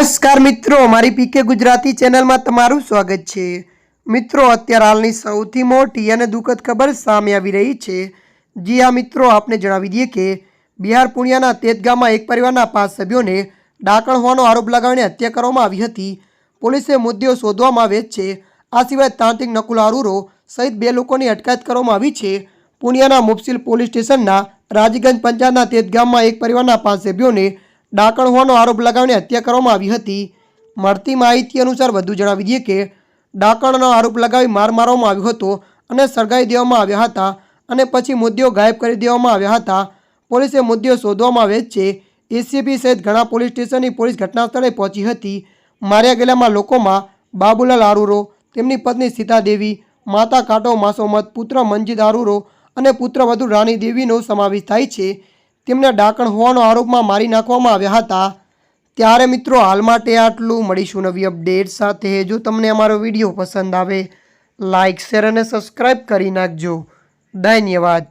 નમસ્કાર મિત્રો મારી પીકે ગુજરાતી ચેનલમાં તમારું સ્વાગત છે. મિત્રો, અત્યારે હાલની સૌથી મોટી અને દુઃખદ ખબર સામે આવી રહી છે. જી આ મિત્રો, આપને જણાવી દઈએ કે બિહાર પુણ્યાના તેજગામમાં એક પરિવારના પાંચ સભ્યોને ડાકણ હોવાનો આરોપ લગાવીને હત્યા કરવામાં આવી હતી. પોલીસે મુદ્દેઓ શોધવામાં આવે છે. આ સિવાય તાંત્રિક નકુલ આરૂરો સહિત બે લોકોની અટકાયત કરવામાં આવી છે. પુણ્યાના મુફસિલ પોલીસ સ્ટેશનના રાજગંજ પંચાયતના તેજગામમાં એક પરિવારના પાંચ સભ્યોને ડાકણ હોવાનો આરોપ લગાવીને હત્યા કરવામાં આવી હતી. મળતી માહિતી અનુસાર વધુ જણાવી દઈએ કે, ડાકણનો આરોપ લગાવી માર મારવામાં આવ્યો હતો અને સળગાવી દેવામાં આવ્યા હતા અને પછી મુદ્દેઓ ગાયબ કરી દેવામાં આવ્યા હતા. પોલીસે મુદ્દેઓ શોધવામાં આવે છે. એસીપી સહિત ઘણા પોલીસ સ્ટેશનની પોલીસ ઘટના સ્થળે પહોંચી હતી. માર્યા ગયેલામાં લોકોમાં બાબુલાલ આરૂરો, તેમની પત્ની સીતાદેવી, માતા કાટો માસોમત, પુત્ર મંજીત આરૂરો અને પુત્રવધુ રાની દેવીનો સમાવેશ થાય છે. તેમને ડાકણ હોવાનો આરોપમાં મારી નાખવામાં આવ્યા હતા. ત્યારે મિત્રો હાલ માટે આટલું. મળીશું નવી અપડેટ સાથે. જો તમને અમારો વીડિયો પસંદ આવે લાઇક શેર અને સબસ્ક્રાઈબ કરી નાખજો. ધન્યવાદ.